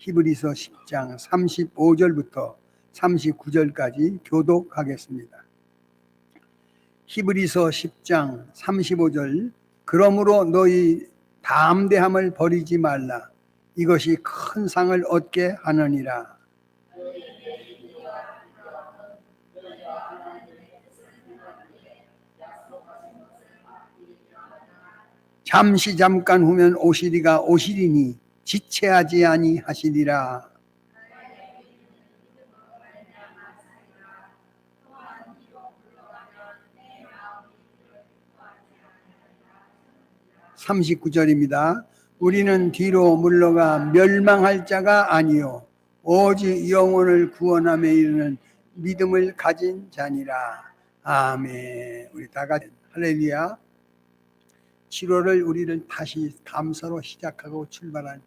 히브리서 10장 35절부터 39절까지 교독하겠습니다. 히브리서 10장 35절 그러므로 너희 담대함을 버리지 말라 이것이 큰 상을 얻게 하느니라 잠시 잠깐 후면 오시리가 오시리니 지체하지 아니하시리라 삼십구 절입니다 우리는 뒤로 물러가 멸망할 자가 아니요 오직 영혼을 구원함에 이르는 믿음을 가진 자니라. 아멘. 우리 다 같이 할렐루야. 7월을 우리를 다시 감사로 시작하고 출발한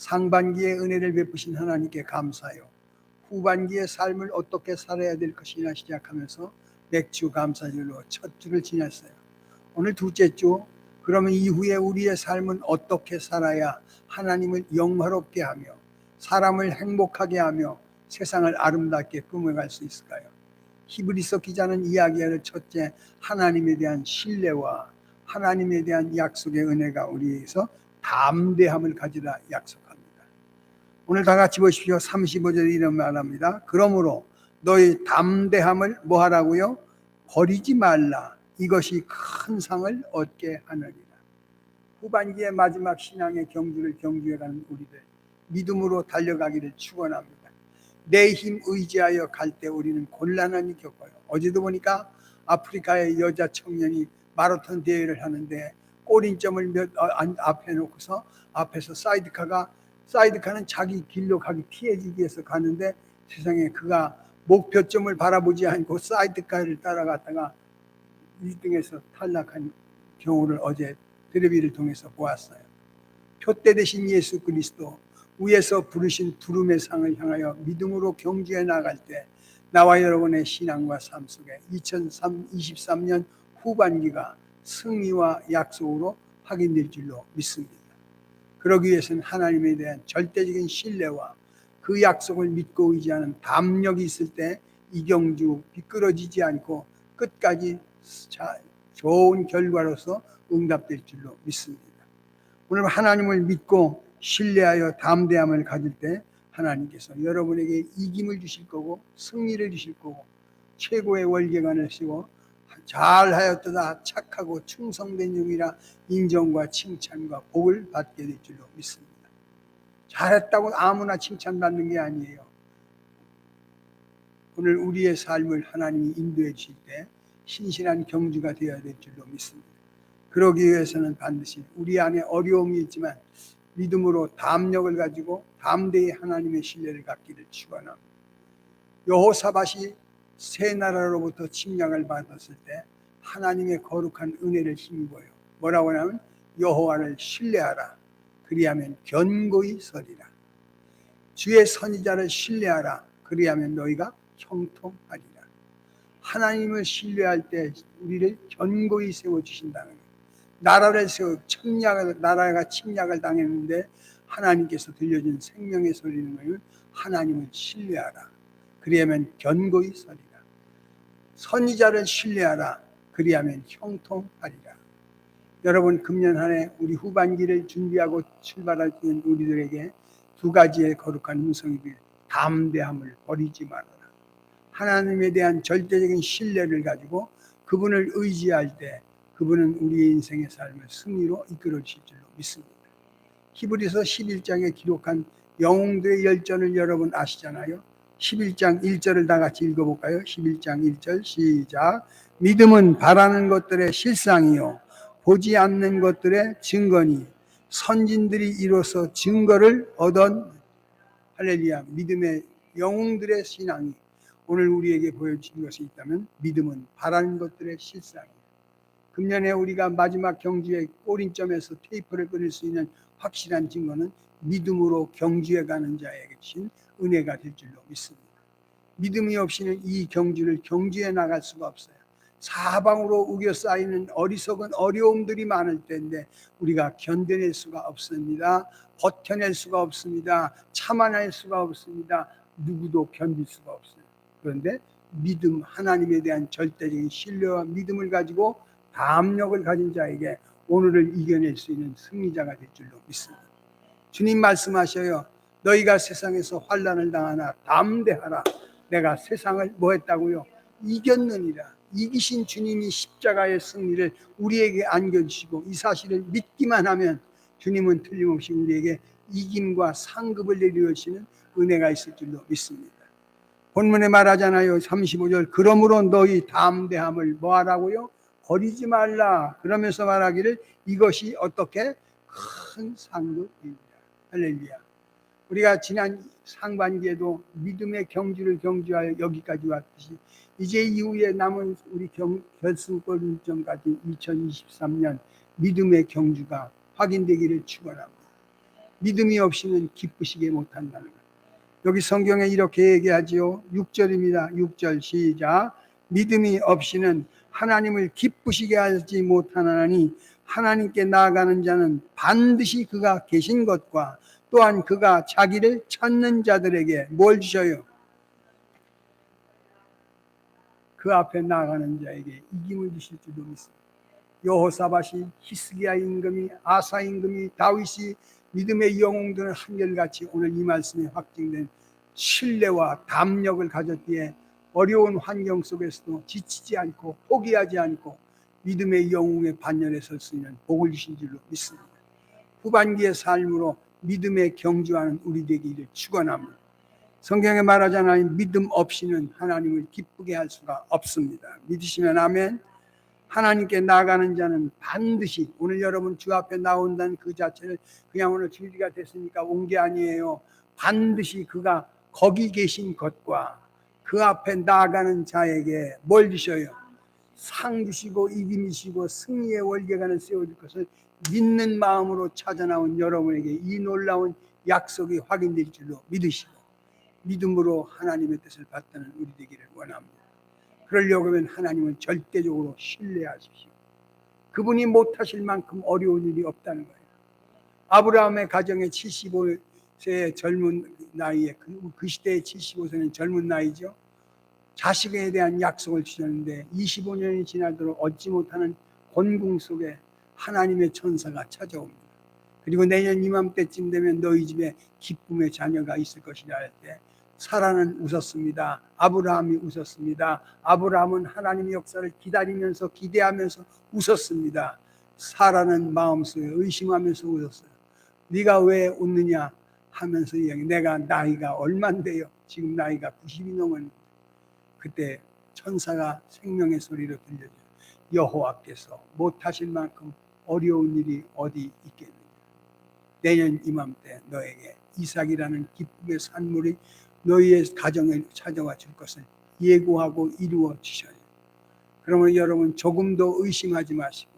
상반기의 은혜를 베푸신 하나님께 감사요. 후반기의 삶을 어떻게 살아야 될 것이나 시작하면서 맥주 감사절로 첫 주를 지냈어요. 오늘 둘째 주 그러면 이후에 우리의 삶은 어떻게 살아야 하나님을 영화롭게 하며 사람을 행복하게 하며 세상을 아름답게 꾸며갈 수 있을까요? 히브리서 기자는 이야기하는 첫째 하나님에 대한 신뢰와 하나님에 대한 약속의 은혜가 우리에게서 담대함을 가지라 약속합니다. 오늘 다 같이 보십시오. 35절에 이런 말합니다. 그러므로 너희 담대함을 뭐 하라고요? 버리지 말라. 이것이 큰 상을 얻게 하느니라. 후반기의 마지막 신앙의 경주를 경주해가는 우리들 믿음으로 달려가기를 축원합니다. 내 힘 의지하여 갈 때 우리는 곤란함이 겪어요. 어제도 보니까 아프리카의 여자 청년이 마라톤 대회를 하는데 꼬린점을 몇 어, 안- 앞에 놓고서 앞에서 사이드카가 사이드카는 자기 길로 가기 피해지기 위해서 가는데 세상에 그가 목표점을 바라보지 않고 사이드카를 따라갔다가 1등에서 탈락한 경우를 어제 텔레비를 통해서 보았어요. 표대 대신 예수 그리스도 위에서 부르신 부름의 상을 향하여 믿음으로 경주해 나갈 때 나와 여러분의 신앙과 삶 속에 2023년 후반기가 승리와 약속으로 확인될 줄로 믿습니다. 그러기 위해서는 하나님에 대한 절대적인 신뢰와 그 약속을 믿고 의지하는 담력이 있을 때 이경주 미끄러지지 않고 끝까지 자- 좋은 결과로서 응답될 줄로 믿습니다. 오늘 하나님을 믿고 신뢰하여 담대함을 가질 때 하나님께서 여러분에게 이김을 주실 거고 승리를 주실 거고 최고의 월계관을 씌워 잘하였도다 착하고 충성된 종이라 인정과 칭찬과 복을 받게 될 줄로 믿습니다. 잘했다고 아무나 칭찬받는 게 아니에요. 오늘 우리의 삶을 하나님이 인도해 주실 때 신실한 경주가 되어야 될 줄로 믿습니다. 그러기 위해서는 반드시 우리 안에 어려움이 있지만 믿음으로 담력을 가지고 담대히 하나님의 신뢰를 갖기를 축원합니다. 여호사밧이 세 나라로부터 침략을 받았을 때 하나님의 거룩한 은혜를 힘입어요. 뭐라고 하냐면 여호와를 신뢰하라. 그리하면 견고히 서리라. 주의 선지자를 신뢰하라. 그리하면 너희가 형통하리라. 하나님을 신뢰할 때 우리를 견고히 세워 주신다는 거예요. 나라를 세워 침략을 나라가 침략을 당했는데 하나님께서 들려준 생명의 소리는. 하나님을 신뢰하라. 그리하면 견고히 서리라. 선지자를 신뢰하라. 그리하면 형통하리라. 여러분 금년 한 해 우리 후반기를 준비하고 출발할 때 우리들에게 두 가지의 거룩한 음성이길 담대함을 버리지 말아라. 하나님에 대한 절대적인 신뢰를 가지고 그분을 의지할 때 그분은 우리의 인생의 삶을 승리로 이끌어 주실 줄로 믿습니다. 히브리서 11장에 기록한 영웅들의 열전을 여러분 아시잖아요. 11장 1절을 다 같이 읽어볼까요? 11장 1절 시작. 믿음은 바라는 것들의 실상이요. 보지 않는 것들의 증거니 선진들이 이로써 증거를 얻은 할렐루야 믿음의 영웅들의 신앙이 오늘 우리에게 보여진 것이 있다면 믿음은 바라는 것들의 실상이에요. 금년에 우리가 마지막 경주의 꼬린점에서 테이프를 끊을 수 있는 확실한 증거는 믿음으로 경주에 가는 자에게 주신 은혜가 될 줄로 믿습니다. 믿음이 없이는 이 경주를 경주에 나갈 수가 없어요. 사방으로 우겨 쌓이는 어리석은 어려움들이 많을 텐데 우리가 견뎌낼 수가 없습니다. 버텨낼 수가 없습니다. 참아낼 수가 없습니다. 누구도 견딜 수가 없어요. 그런데 믿음, 하나님에 대한 절대적인 신뢰와 믿음을 가지고 담력을 가진 자에게 오늘을 이겨낼 수 있는 승리자가 될 줄로 믿습니다. 주님 말씀하셔요. 너희가 세상에서 환란을 당하나 담대하라. 내가 세상을 뭐 했다고요? 이겼느니라. 이기신 주님이 십자가의 승리를 우리에게 안겨주시고 이 사실을 믿기만 하면 주님은 틀림없이 우리에게 이김과 상급을 내려주시는 은혜가 있을 줄로 믿습니다. 본문에 말하잖아요. 35절. 그러므로 너희 담대함을 뭐 하라고요? 버리지 말라. 그러면서 말하기를 이것이 어떻게 큰 상급입니다. 할렐루야. 우리가 지난 상반기에도 믿음의 경주를 경주하여 여기까지 왔듯이 이제 이후에 남은 우리 경, 결승골 일정까지 2023년 믿음의 경주가 확인되기를 축원합니다. 믿음이 없이는 기쁘시게 못한다는 것. 여기 성경에 이렇게 얘기하지요. 6절입니다. 6절 시작. 믿음이 없이는 하나님을 기쁘시게 하지 못하나니 하나님께 나아가는 자는 반드시 그가 계신 것과 또한 그가 자기를 찾는 자들에게 뭘 주셔요? 그 앞에 나아가는 자에게 이김을 주실 줄도 믿습니다. 여호사밭이 히스기야 임금이 아사 임금이 다윗이 믿음의 영웅들은 한결같이 오늘 이 말씀에 확증된 신뢰와 담력을 가졌기에 어려운 환경 속에서도 지치지 않고 포기하지 않고 믿음의 영웅의 반열에 설 수 있는 복을 주신 줄로 믿습니다. 후반기의 삶으로 믿음의 경주하는 우리 되기를 축원합니다. 성경에 말하잖아요. 믿음 없이는 하나님을 기쁘게 할 수가 없습니다. 믿으시면 아멘. 하나님께 나가는 자는 반드시 오늘 여러분 주 앞에 나온다는 그 자체를 그냥 오늘 주일이가 됐으니까 온 게 아니에요. 반드시 그가 거기 계신 것과 그 앞에 나아가는 자에게 뭘 주셔요? 상 주시고 이김이시고 승리의 월계관을 세워줄 것을 믿는 마음으로 찾아 나온 여러분에게 이 놀라운 약속이 확인될 줄로 믿으시고 믿음으로 하나님의 뜻을 받드는 우리 되기를 원합니다. 그러려고 하면 하나님은 절대적으로 신뢰하십시오. 그분이 못하실 만큼 어려운 일이 없다는 거예요. 아브라함의 가정에 75세의 젊은 나이에 그, 그 시대의 75세는 젊은 나이죠. 자식에 대한 약속을 주셨는데 25년이 지나도록 얻지 못하는 곤궁 속에 하나님의 천사가 찾아옵니다. 그리고 내년 이맘때쯤 되면 너희 집에 기쁨의 자녀가 있을 것이라 할 때 사라는 웃었습니다. 아브라함이 웃었습니다. 아브라함은 하나님의 역사를 기다리면서 기대하면서 웃었습니다. 사라는 마음속에 의심하면서 웃었어요. 네가 왜 웃느냐 하면서 이야기. 내가 나이가 얼만데요? 지금 나이가 90이 넘은 그때 천사가 생명의 소리로 들려줘요. 여호와께서 못하실 만큼 어려운 일이 어디 있겠느냐. 내년 이맘때 너에게 이삭이라는 기쁨의 산물이 너희의 가정에 찾아와 줄 것을 예고하고 이루어 주셔요. 그러면 여러분 조금도 의심하지 마시고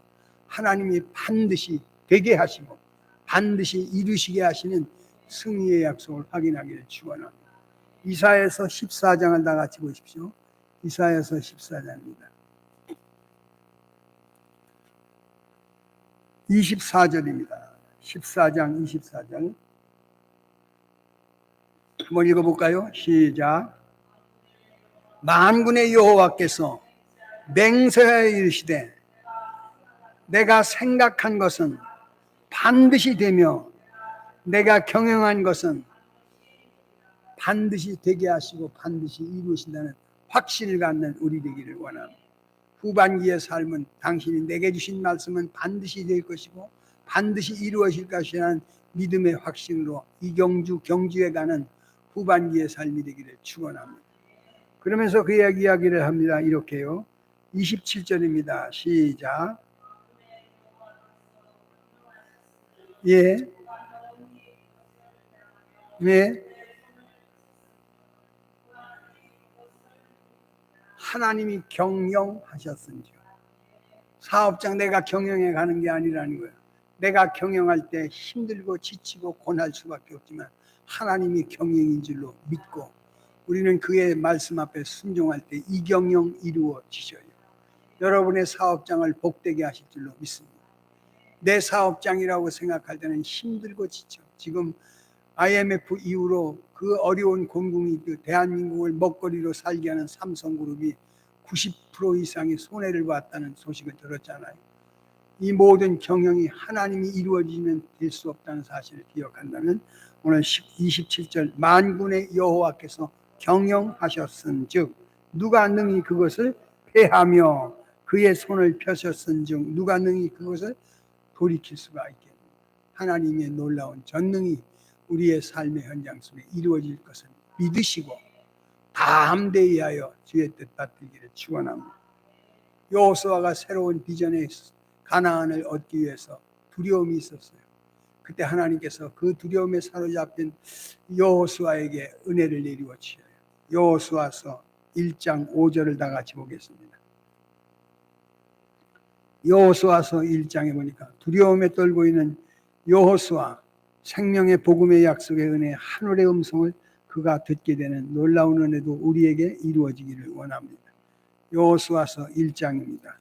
하나님이 반드시 되게 하시고 반드시 이루시게 하시는 승리의 약속을 확인하기를 축원합니다. 이사에서 14장을 다 같이 보십시오. 이사에서 14장입니다. 24절입니다. 14장 24절. 한번 읽어볼까요? 시작. 만군의 여호와께서 맹세하여 이르시되 내가 생각한 것은 반드시 되며 내가 경영한 것은 반드시 되게 하시고 반드시 이루신다는 확신을 갖는 우리 되기를 원합니다. 후반기의 삶은 당신이 내게 주신 말씀은 반드시 될 것이고 반드시 이루어질 것이라는 믿음의 확신으로 이경주 경주에 가는 후반기의 삶이 되기를 축원합니다. 그러면서 그 이야기를 합니다. 이렇게요. 27절입니다. 시작. 예. 네. 하나님이 경영하셨은지요. 사업장 내가 경영해 가는 게 아니라는 거예요. 내가 경영할 때 힘들고 지치고 고날 수밖에 없지만 하나님이 경영인 줄로 믿고 우리는 그의 말씀 앞에 순종할 때 이 경영 이루어지셔요. 여러분의 사업장을 복되게 하실 줄로 믿습니다. 내 사업장이라고 생각할 때는 힘들고 지쳐. 지금 IMF 이후로 그 어려운 공공이 그 대한민국을 먹거리로 살게 하는 삼성그룹이 90% 이상의 손해를 봤다는 소식을 들었잖아요. 이 모든 경영이 하나님이 이루어지면 될 수 없다는 사실을 기억한다면 오늘 27절 만군의 여호와께서 경영하셨은즉 누가 능히 그것을 패하며 그의 손을 펴셨은즉 누가 능히 그것을 돌이킬 수가 있겠느냐 하나님의 놀라운 전능이 우리의 삶의 현장 속에 이루어질 것을 믿으시고 다 함대히 하여 주의 뜻 받들기를 축원합니다. 여호수아가 새로운 비전의 가나안을 얻기 위해서 두려움이 있었어요. 그때 하나님께서 그 두려움에 사로잡힌 여호수아에게 은혜를 내리워 주셔요. 여호수아서 1장 5절을 다 같이 보겠습니다. 여호수아서 1장에 보니까 두려움에 떨고 있는 여호수아 생명의 복음의 약속의 은혜 하늘의 음성을 그가 듣게 되는 놀라운 은혜도 우리에게 이루어지기를 원합니다. 여호수아서 1장입니다.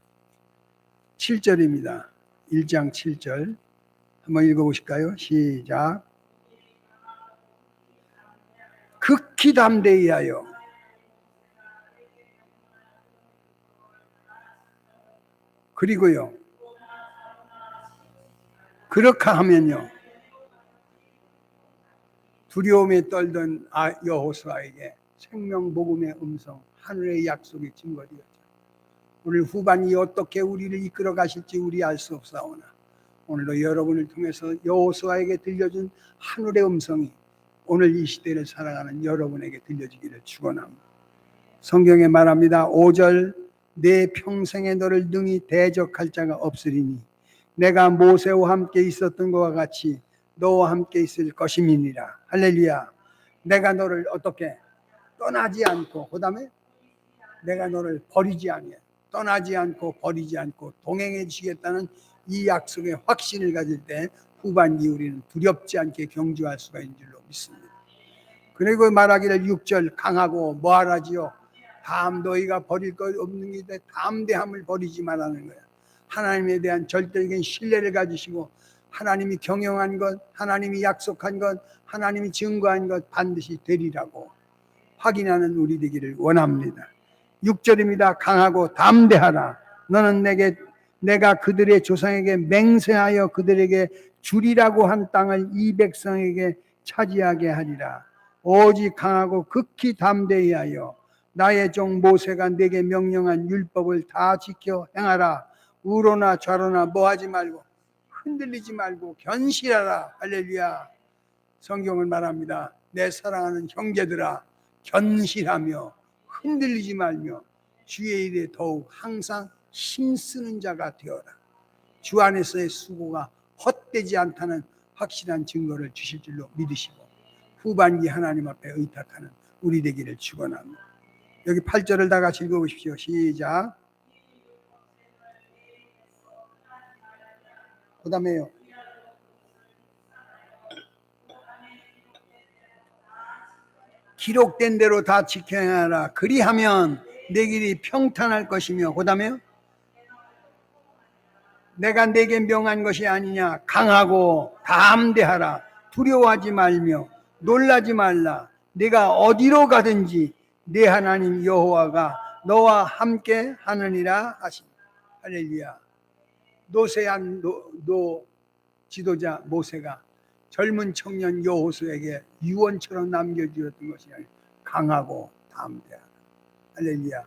7절입니다. 1장 7절 한번 읽어보실까요? 시작. 극히 담대히 하여 그리고요. 그렇게 하면요. 두려움에 떨던 아, 여호수아에게 생명 복음의 음성, 하늘의 약속이 증거되었죠. 오늘 후반이 어떻게 우리를 이끌어 가실지 우리 알 수 없사오나 오늘도 여러분을 통해서 여호수아에게 들려준 하늘의 음성이 오늘 이 시대를 살아가는 여러분에게 들려지기를 축원합니다. 성경에 말합니다. 5절 내 평생에 너를 능히 대적할 자가 없으리니 내가 모세와 함께 있었던 것과 같이 너와 함께 있을 것임이니라. 할렐루야. 내가 너를 어떻게 떠나지 않고 그다음에 내가 너를 버리지 아니해. 떠나지 않고 버리지 않고 동행해 주시겠다는 이 약속의 확신을 가질 때 후반기 우리는 두렵지 않게 경주할 수가 있는 줄로 믿습니다. 그리고 말하기를 6절 강하고 뭐하라지요? 다음 너희가 버릴 것 없는 게 담대함을 버리지 말라는 거야. 하나님에 대한 절대적인 신뢰를 가지시고 하나님이 경영한 것, 하나님이 약속한 것, 하나님이 증거한 것 반드시 되리라고 확인하는 우리 되기를 원합니다. 6절입니다. 강하고 담대하라. 너는 내게 내가 그들의 조상에게 맹세하여 그들에게 주리라고 한 땅을 이 백성에게 차지하게 하리라. 오직 강하고 극히 담대히 하여 나의 종 모세가 내게 명령한 율법을 다 지켜 행하라. 우로나 좌로나 뭐하지 말고 흔들리지 말고 견실하라. 할렐루야. 성경을 말합니다. 내 사랑하는 형제들아 견실하며 흔들리지 말며 주의 일에 더욱 항상 힘쓰는 자가 되어라. 주 안에서의 수고가 헛되지 않다는 확실한 증거를 주실 줄로 믿으시고 후반기 하나님 앞에 의탁하는 우리 되기를 축원합니다. 여기 8절을 다 같이 읽어보십시오. 시작. 그 다음에요. 기록된 대로 다 지켜야 하라. 그리하면 내 길이 평탄할 것이며, 그 다음에요. 내가 내게 명한 것이 아니냐. 강하고 담대하라. 두려워하지 말며 놀라지 말라. 내가 어디로 가든지 내 하나님 여호와가 너와 함께 하느니라 하신 할렐루야. 노세한 노, 노 지도자 모세가 젊은 청년 여호수에게 유언처럼 남겨주었던 것이 강하고 담대하다. 할렐루야.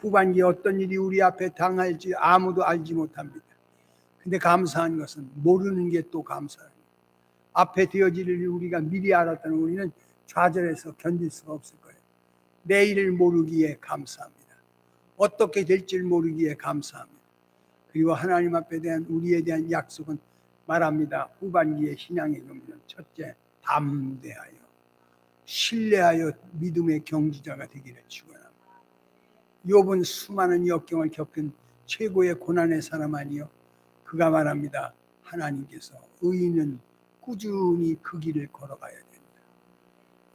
후반기에 어떤 일이 우리 앞에 당할지 아무도 알지 못합니다. 근데 감사한 것은 모르는 게 또 감사해요. 앞에 되어질 일을 우리가 미리 알았다는 우리는 좌절해서 견딜 수가 없을 거예요. 내일을 모르기에 감사합니다. 어떻게 될지 모르기에 감사합니다. 그리고 하나님 앞에 대한 우리에 대한 약속은 말합니다. 후반기의 신앙의 경주는 첫째, 담대하여 신뢰하여 믿음의 경주자가 되기를 축원합니다. 욥은 수많은 역경을 겪은 최고의 고난의 사람 아니요. 그가 말합니다. 하나님께서 의인은 꾸준히 그 길을 걸어가야 된다.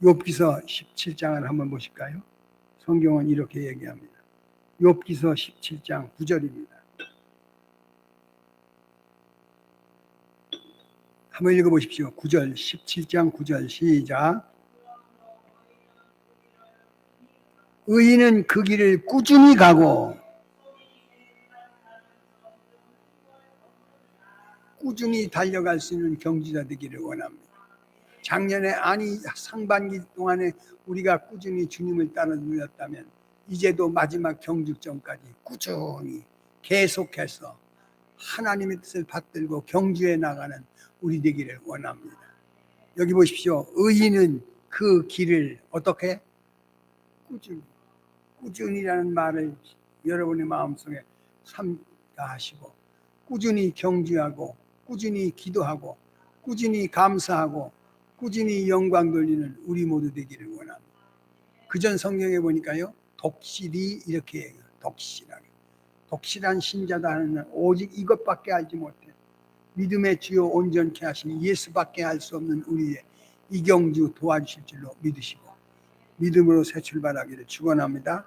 욥기서 17장을 한번 보실까요? 성경은 이렇게 얘기합니다. 욥기서 17장 9절입니다. 한번 읽어 보십시오. 9절 17장 9절 시작. 의인은 그 길을 꾸준히 가고 꾸준히 달려갈 수 있는 경지자 되기를 원합니다. 작년에 아니 상반기 동안에 우리가 꾸준히 주님을 따라 누렸다면 이제도 마지막 경주점까지 꾸준히 계속해서 하나님의 뜻을 받들고 경주해 나가는 우리 되기를 원합니다. 여기 보십시오. 의인은 그 길을 어떻게 꾸준히 꾸준히라는 말을 여러분의 마음속에 삼가하시고 꾸준히 경주하고 꾸준히 기도하고 꾸준히 감사하고 꾸준히 영광 돌리는 우리 모두 되기를 원합니다. 그전 성경에 보니까요. 독실이 이렇게. 독실하게. 독실한 신자다 하는 오직 이것밖에 알지 못해. 믿음의 주요 온전케 하시니 예수밖에 알 수 없는 우리의 이경주 도와주실 줄로 믿으시고 믿음으로 새 출발하기를 축원합니다.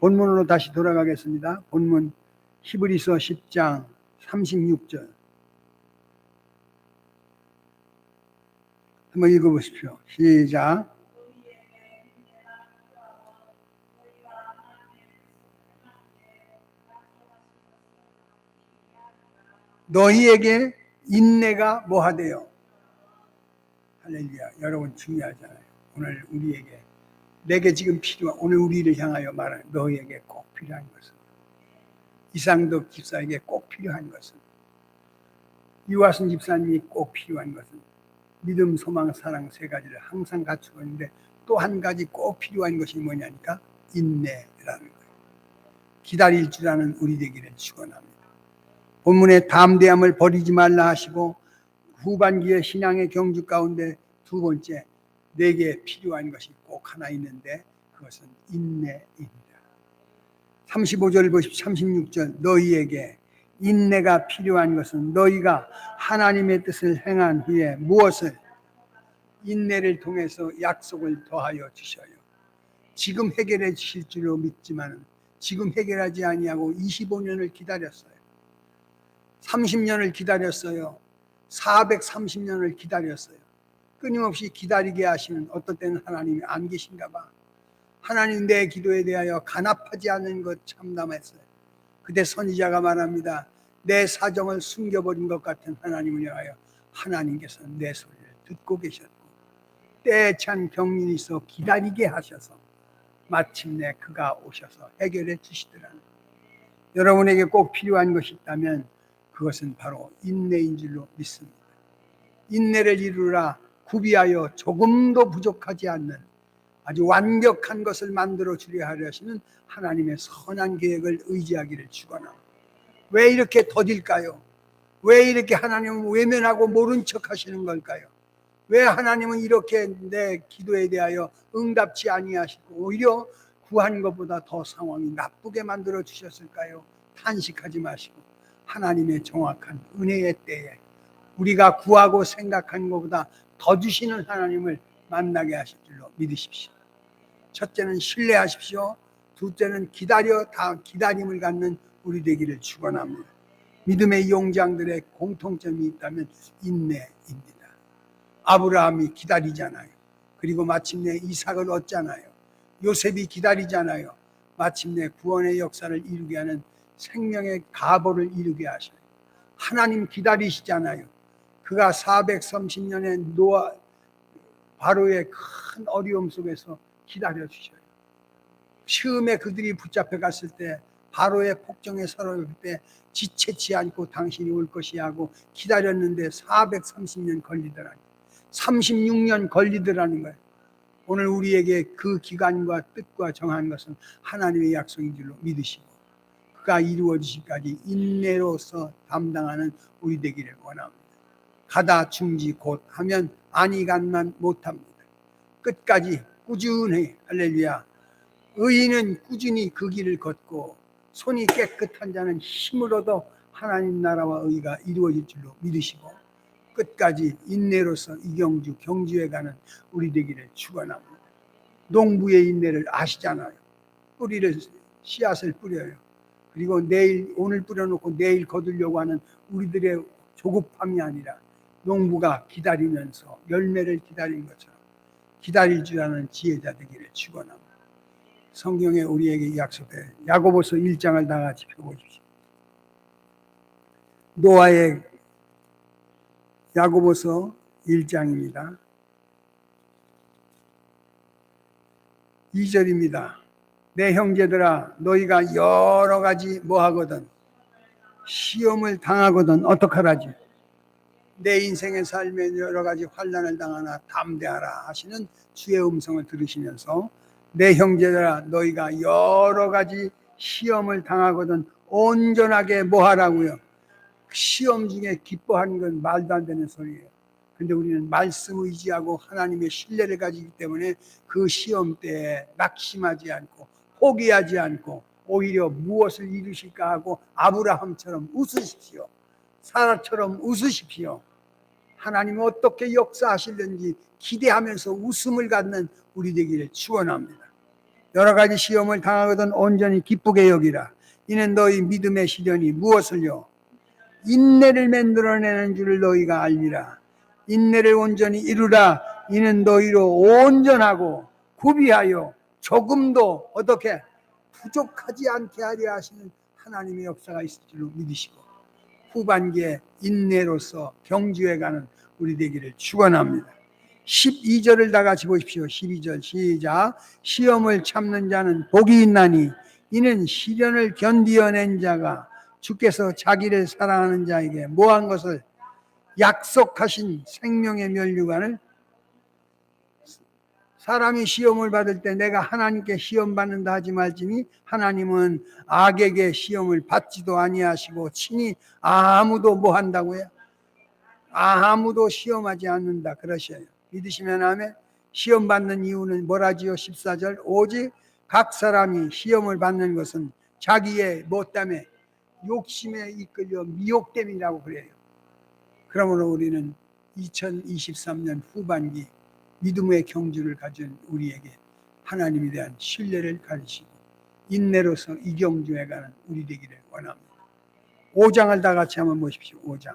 본문으로 다시 돌아가겠습니다. 본문 히브리서 10장 36절 한번 읽어보십시오. 시작. 너희에게 인내가 뭐하대요? 할렐루야. 여러분 중요하잖아요. 오늘 우리에게 내게 지금 필요한 오늘 우리를 향하여 말하는 너희에게 꼭 필요한 것은 이상덕 집사에게 꼭 필요한 것은 이화순 집사님이 꼭 필요한 것은 믿음, 소망, 사랑 세 가지를 항상 갖추고 있는데 또 한 가지 꼭 필요한 것이 뭐냐니까 인내라는 거예요. 기다릴 줄 아는 우리 되기를 축원합니다. 본문의 담대함을 버리지 말라 하시고 후반기의 신앙의 경주 가운데 두 번째 내게 필요한 것이 꼭 하나 있는데 그것은 인내입니다. 35절 보십시오. 36절 너희에게 인내가 필요한 것은 너희가 하나님의 뜻을 행한 후에 무엇을 인내를 통해서 약속을 더하여 주셔요. 지금 해결해 주실 줄로 믿지만 지금 해결하지 아니하고 25년을 기다렸어요. 30년을 기다렸어요. 430년을 기다렸어요. 끊임없이 기다리게 하시는 어떤 때는 하나님이 안 계신가 봐. 하나님 내 기도에 대하여 간합하지 않는 것 참담했어요. 그때 선지자가 말합니다. 내 사정을 숨겨버린 것 같은 하나님을 위하여 하나님께서 내 소리를 듣고 계셨고 때에 찬 경륜이 있어 기다리게 하셔서 마침내 그가 오셔서 해결해 주시더라는 여러분에게 꼭 필요한 것이 있다면 그것은 바로 인내인 줄로 믿습니다. 인내를 이루라 구비하여 조금도 부족하지 않는 아주 완벽한 것을 만들어 주려 하시는 하나님의 선한 계획을 의지하기를 축원합니다. 왜 이렇게 더딜까요? 왜 이렇게 하나님은 외면하고 모른 척 하시는 걸까요? 왜 하나님은 이렇게 내 기도에 대하여 응답치 아니하시고 오히려 구한 것보다 더 상황이 나쁘게 만들어 주셨을까요? 탄식하지 마시고 하나님의 정확한 은혜의 때에 우리가 구하고 생각한 것보다 더 주시는 하나님을 만나게 하실 줄로 믿으십시오. 첫째는 신뢰하십시오. 둘째는 기다려 다 기다림을 갖는 우리 되기를 축원합니다. 믿음의 용장들의 공통점이 있다면 인내입니다. 아브라함이 기다리잖아요. 그리고 마침내 이삭을 얻잖아요. 요셉이 기다리잖아요. 마침내 구원의 역사를 이루게 하는 생명의 가보를 이루게 하셔요. 하나님 기다리시잖아요. 그가 430년의 노아 바로의 큰 어려움 속에서 기다려 주셔요. 처음에 그들이 붙잡혀 갔을 때 바로의 폭정에 서러울 때 지체치 않고 당신이 올 것이 하고 기다렸는데 430년 걸리더라니. 36년 걸리더라는 거예요. 오늘 우리에게 그 기간과 뜻과 정한 것은 하나님의 약속인 줄로 믿으시고 그 가 이루어지기까지 인내로서 담당하는 우리 되기를 원합니다. 가다 중지 곧 하면 아니 간만 못합니다. 끝까지 꾸준히 할렐루야. 의인은 꾸준히 그 길을 걷고 손이 깨끗한 자는 힘으로도 하나님 나라와 의가 이루어질 줄로 믿으시고 끝까지 인내로서 이경주 경주에 가는 우리 되기를 축원합니다. 농부의 인내를 아시잖아요. 뿌리를 씨앗을 뿌려요. 그리고 내일 오늘 뿌려놓고 내일 거두려고 하는 우리들의 조급함이 아니라 농부가 기다리면서 열매를 기다린 것처럼 기다릴 줄 아는 지혜자 되기를 축원합니다. 성경에 우리에게 약속해 야고보서 1장을 다 같이 펴보십시오. 노아의 야고보서 1장입니다. 2절입니다. 내 형제들아 너희가 여러 가지 뭐 하거든? 시험을 당하거든. 어떡하라지? 내 인생의 삶에 여러 가지 환난을 당하나 담대하라 하시는 주의 음성을 들으시면서 내 형제들아 너희가 여러 가지 시험을 당하거든 온전하게 뭐 하라고요? 시험 중에 기뻐하는 건 말도 안 되는 소리예요. 근데 우리는 말씀 의지하고 하나님의 신뢰를 가지기 때문에 그 시험 때에 낙심하지 않고 포기하지 않고 오히려 무엇을 이루실까 하고 아브라함처럼 웃으십시오. 사라처럼 웃으십시오. 하나님이 어떻게 역사하실는지 기대하면서 웃음을 갖는 우리 되기를 축원합니다. 여러 가지 시험을 당하거든 온전히 기쁘게 여기라. 이는 너희 믿음의 시련이 무엇을요? 인내를 만들어내는 줄을 너희가 알미라. 인내를 온전히 이루라. 이는 너희로 온전하고 구비하여 조금도 어떻게 부족하지 않게 하려 하시는 하나님의 역사가 있을 줄로 믿으시고 후반기에 인내로서 경주해가는 우리 되기를 축원합니다. 12절을 다 같이 보십시오. 12절 시작. 시험을 참는 자는 복이 있나니 이는 시련을 견디어낸 자가 주께서 자기를 사랑하는 자에게 뭐한 것을 약속하신 생명의 면류관을 사람이 시험을 받을 때 내가 하나님께 시험 받는다 하지 말지니 하나님은 악에게 시험을 받지도 아니하시고 친히 아무도 뭐 한다고요? 아무도 시험하지 않는다 그러셔요. 믿으시면 하면 시험 받는 이유는 뭐라지요? 14절 오직 각 사람이 시험을 받는 것은 자기의 뭐 때문에 욕심에 이끌려 미혹됨이라고 그래요. 그러므로 우리는 2023년 후반기 믿음의 경주를 가진 우리에게 하나님에 대한 신뢰를 가르치고 인내로서 이 경주에 가는 우리 되기를 원합니다. 5장을 다 같이 한번 보십시오. 5장.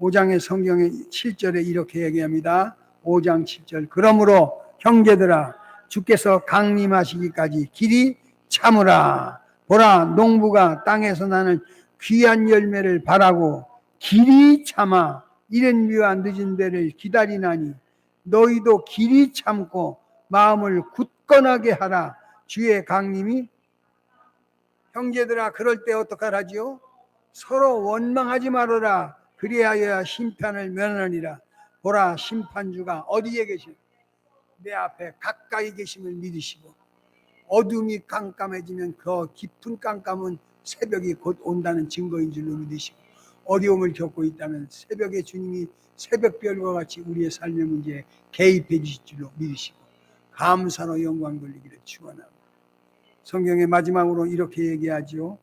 5장의 성경의 7절에 이렇게 얘기합니다. 5장 7절. 그러므로 형제들아 주께서 강림하시기까지 길이 참으라. 보라 농부가 땅에서 나는 귀한 열매를 바라고 길이 참아 이른 위와 늦은 데를 기다리나니 너희도 길이 참고 마음을 굳건하게 하라. 주의 강림이 형제들아 그럴 때 어떡하라지요? 서로 원망하지 말아라. 그리하여야 심판을 면하니라. 보라 심판주가 어디에 계시오? 내 앞에 가까이 계심을 믿으시고 어둠이 깜깜해지면 그 깊은 깜깜은 새벽이 곧 온다는 증거인 줄로 믿으시고 어려움을 겪고 있다면 새벽에 주님이 새벽별과 같이 우리의 삶의 문제에 개입해 주실 줄로 믿으시고 감사로 영광 돌리기를 축원합니다. 성경의 마지막으로 이렇게 얘기하지요.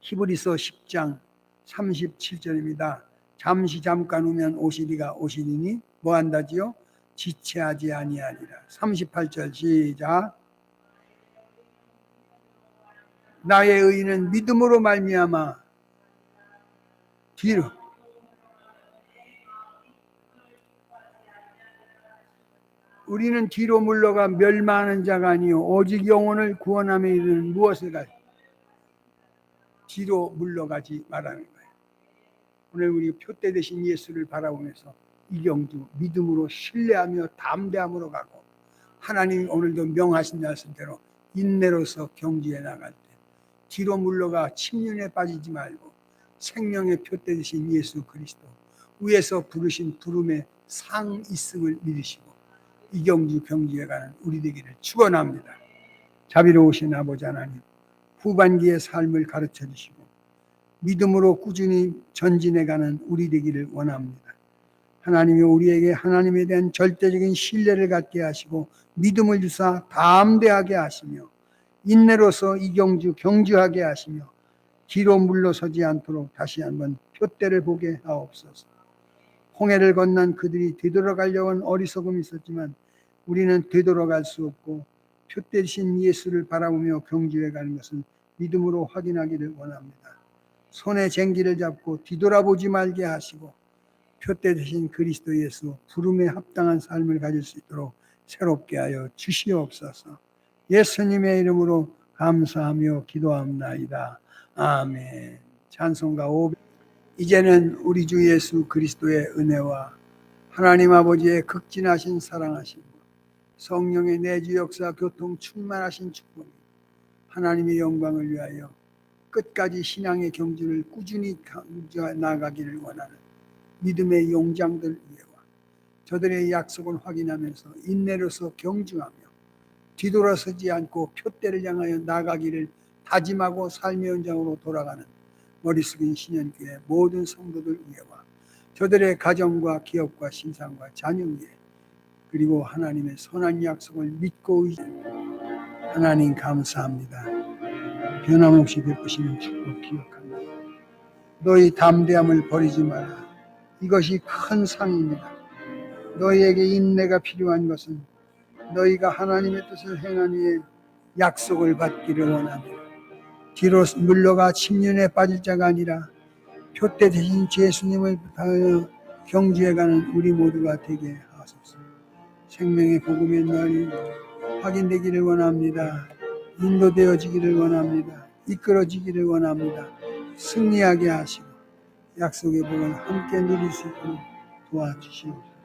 히브리서 10장 37절입니다. 잠시 잠깐 오면 오시리가 오시리니 뭐 한다지요? 지체하지 아니하리라. 38절 시작. 나의 의는 믿음으로 말미암아 뒤로. 우리는 뒤로 물러가 멸망하는 자가 아니요. 오직 영혼을 구원함에 이르는 무엇을 가 뒤로 물러가지 말라는 거예요. 오늘 우리 표대 대신 예수를 바라보면서 이 경주 믿음으로 신뢰하며 담대함으로 가고 하나님이 오늘도 명하신 말씀대로 인내로서 경주에 나갈 때 뒤로 물러가 침륜에 빠지지 말고 생명의 표대 되신 예수 그리스도 위에서 부르신 부름의 상 있음을 믿으시고 이경주 경주에 가는 우리 되기를 축원합니다. 자비로우신 아버지 하나님 후반기의 삶을 가르쳐 주시고 믿음으로 꾸준히 전진해 가는 우리 되기를 원합니다. 하나님이 우리에게 하나님에 대한 절대적인 신뢰를 갖게 하시고 믿음을 주사 담대하게 하시며 인내로서 이경주 경주하게 하시며 뒤로 물러서지 않도록 다시 한번 표대를 보게 하옵소서. 홍해를 건넌 그들이 되돌아가려고 한 어리석음이 있었지만 우리는 되돌아갈 수 없고 표대신 예수를 바라보며 경주해 가는 것은 믿음으로 확인하기를 원합니다. 손에 쟁기를 잡고 뒤돌아보지 말게 하시고 표대 되신 그리스도 예수 부름에 합당한 삶을 가질 수 있도록 새롭게 하여 주시옵소서. 예수님의 이름으로 감사하며 기도합나이다. 아멘. 찬송가 500 이제는 우리 주 예수 그리스도의 은혜와 하나님 아버지의 극진하신 사랑하심 성령의 내주 역사 교통 충만하신 축복이 하나님의 영광을 위하여 끝까지 신앙의 경주를 꾸준히 나가기를 원하는 믿음의 용장들 위에와 저들의 약속을 확인하면서 인내로서 경주하며 뒤돌아서지 않고 표대를 향하여 나가기를 다짐하고 삶의 현장으로 돌아가는 머리 숙인 신년교회 모든 성도들 위에와 저들의 가정과 기업과 신상과 자녀 위에 그리고 하나님의 선한 약속을 믿고 의지 하나님 감사합니다. 변함없이 베푸시는 축복 기억합니다. 너희 담대함을 버리지 마라. 이것이 큰 상입니다. 너희에게 인내가 필요한 것은 너희가 하나님의 뜻을 행한 후에 약속을 받기를 원합니다. 뒤로 물러가 침륜에 빠질 자가 아니라 표대 대신 예수님을 부탁하여 경주해가는 우리 모두가 되게 하소서. 생명의 복음의 날이 확인되기를 원합니다. 인도되어지기를 원합니다. 이끌어지기를 원합니다. 승리하게 하시고 약속의 복을 함께 누릴 수 있도록 도와주시옵소서.